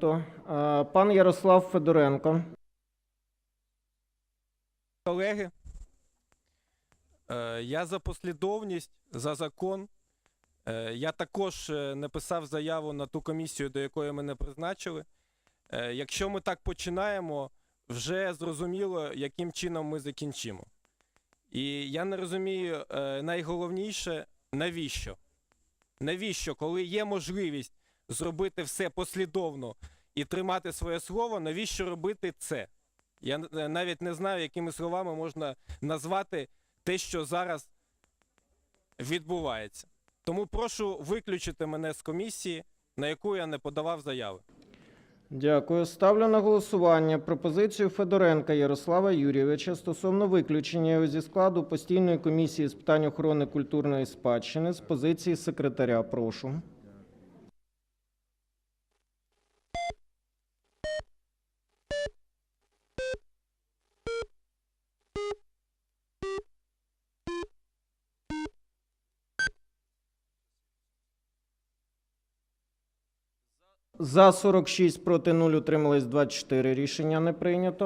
То, е, Пан Ярослав Федоренко. Колеги, е, я за послідовність, за закон. Е, Я також е, написав заяву на ту комісію, до якої мене призначили. Якщо ми так починаємо, вже зрозуміло, яким чином ми закінчимо. І я не розумію найголовніше, навіщо? Навіщо, коли є можливість зробити все послідовно і тримати своє слово, навіщо робити це? Я е, навіть не знаю, якими словами можна назвати те, що зараз відбувається. Тому прошу виключити мене з комісії, на яку я не подавав заяви. Дякую. Ставлю на голосування пропозицію Федоренка Ярослава Юрійовича стосовно виключення його зі складу постійної комісії з питань охорони культурної спадщини з позиції секретаря. Прошу. За 46 проти 0 утримались 24. Рішення не прийнято.